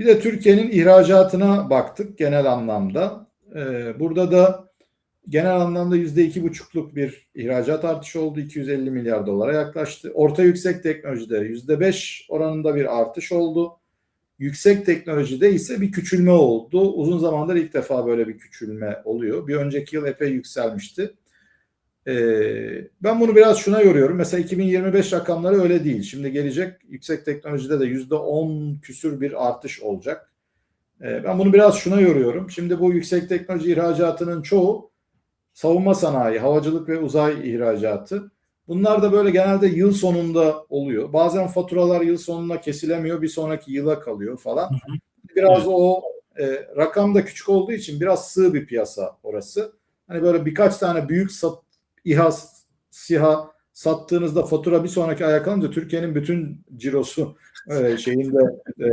Bir de Türkiye'nin ihracatına baktık genel anlamda. Ee, burada da genel anlamda yüzde iki buçukluk bir ihracat artışı oldu. 250 milyar dolara yaklaştı. Orta yüksek teknolojide yüzde beş oranında bir artış oldu. Yüksek teknolojide ise bir küçülme oldu. Uzun zamandır ilk defa böyle bir küçülme oluyor. Bir önceki yıl epey yükselmişti. Ee, ben bunu biraz şuna yoruyorum. Mesela 2025 rakamları öyle değil. Şimdi gelecek yüksek teknolojide de yüzde 10 küsür bir artış olacak. Ee, ben bunu biraz şuna yoruyorum. Şimdi bu yüksek teknoloji ihracatının çoğu savunma sanayi, havacılık ve uzay ihracatı. Bunlar da böyle genelde yıl sonunda oluyor. Bazen faturalar yıl sonuna kesilemiyor, bir sonraki yıla kalıyor falan. Biraz Evet. o e, rakam da küçük olduğu için biraz sığ bir piyasa orası. Hani böyle birkaç tane büyük sat, İHA, SİHA sattığınızda fatura bir sonraki aya kalınca Türkiye'nin bütün cirosu e, şeyinde e,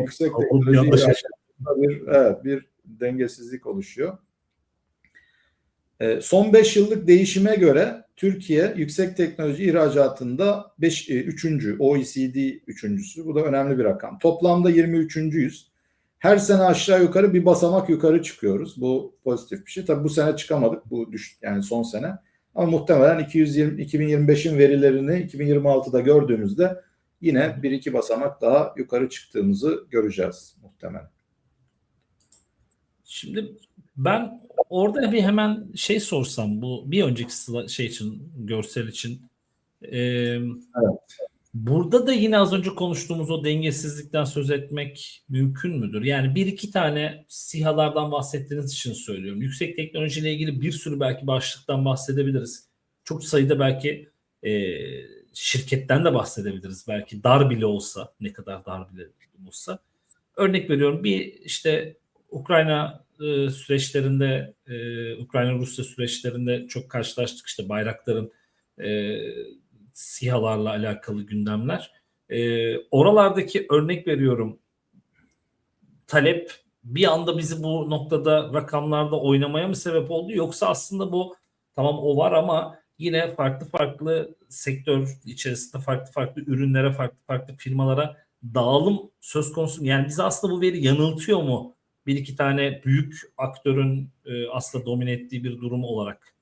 yüksek teknoloji bir, evet, bir dengesizlik oluşuyor. E, son 5 yıllık değişime göre Türkiye yüksek teknoloji ihracatında 5 3. OECD üçüncüsü. Bu da önemli bir rakam. Toplamda 23.yüz. Her sene aşağı yukarı bir basamak yukarı çıkıyoruz. Bu pozitif bir şey. Tabii bu sene çıkamadık. Bu düş yani son sene. Ama muhtemelen 220 2025'in verilerini 2026'da gördüğümüzde yine bir iki basamak daha yukarı çıktığımızı göreceğiz muhtemelen. Şimdi ben orada bir hemen şey sorsam bu bir önceki şey için görsel için Ee, burada da yine az önce konuştuğumuz o dengesizlikten söz etmek mümkün müdür? Yani bir iki tane sihalardan bahsettiğiniz için söylüyorum. Yüksek teknolojiyle ilgili bir sürü belki başlıktan bahsedebiliriz. Çok sayıda belki e, şirketten de bahsedebiliriz. Belki dar bile olsa ne kadar dar bile olsa. Örnek veriyorum bir işte Ukrayna e, süreçlerinde e, Ukrayna-Rusya süreçlerinde çok karşılaştık işte bayrakların e, sihalarla alakalı gündemler. E, oralardaki örnek veriyorum talep bir anda bizi bu noktada rakamlarda oynamaya mı sebep oldu yoksa aslında bu tamam o var ama yine farklı farklı sektör içerisinde farklı farklı ürünlere farklı farklı firmalara dağılım söz konusu? Yani bizi aslında bu veri yanıltıyor mu? Bir iki tane büyük aktörün e, aslında domine ettiği bir durum olarak.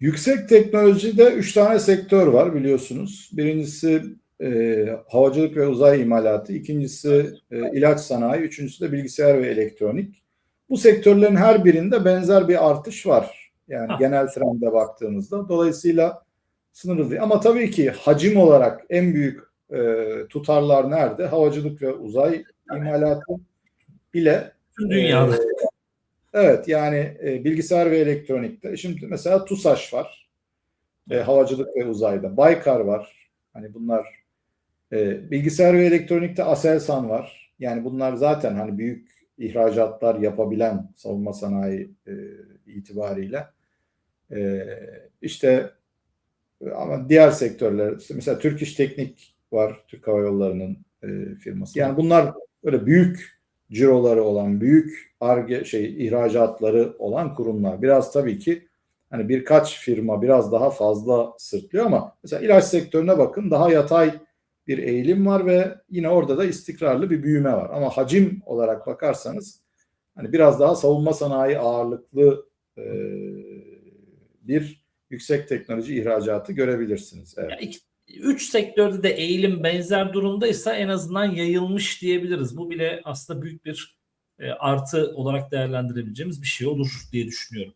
Yüksek teknolojide üç tane sektör var biliyorsunuz. Birincisi e, havacılık ve uzay imalatı, ikincisi e, ilaç sanayi, üçüncüsü de bilgisayar ve elektronik. Bu sektörlerin her birinde benzer bir artış var. Yani Ha. genel trende baktığımızda. Dolayısıyla sınırlı değil. Ama tabii ki hacim olarak en büyük e, tutarlar nerede? Havacılık ve uzay imalatı ile Tüm dünyada. ee, evet yani e, bilgisayar ve elektronikte. Şimdi mesela TUSAŞ var. E, havacılık ve uzayda. Baykar var. Hani bunlar e, bilgisayar ve elektronikte Aselsan var. Yani bunlar zaten hani büyük ihracatlar yapabilen savunma sanayi e, itibariyle. E, işte ama diğer sektörler mesela Türk İş Teknik var. Türk Hava Yolları'nın e, firması. Yani bunlar böyle büyük ciroları olan, büyük arge şey ihracatları olan kurumlar. Biraz tabii ki hani birkaç firma biraz daha fazla sırtlıyor ama mesela ilaç sektörüne bakın daha yatay bir eğilim var ve yine orada da istikrarlı bir büyüme var. Ama hacim olarak bakarsanız hani biraz daha savunma sanayi ağırlıklı e, bir yüksek teknoloji ihracatı görebilirsiniz. Evet. Ya iki- üç sektörde de eğilim benzer durumdaysa en azından yayılmış diyebiliriz. Bu bile aslında büyük bir e, artı olarak değerlendirebileceğimiz bir şey olur diye düşünüyorum.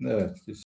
Evet.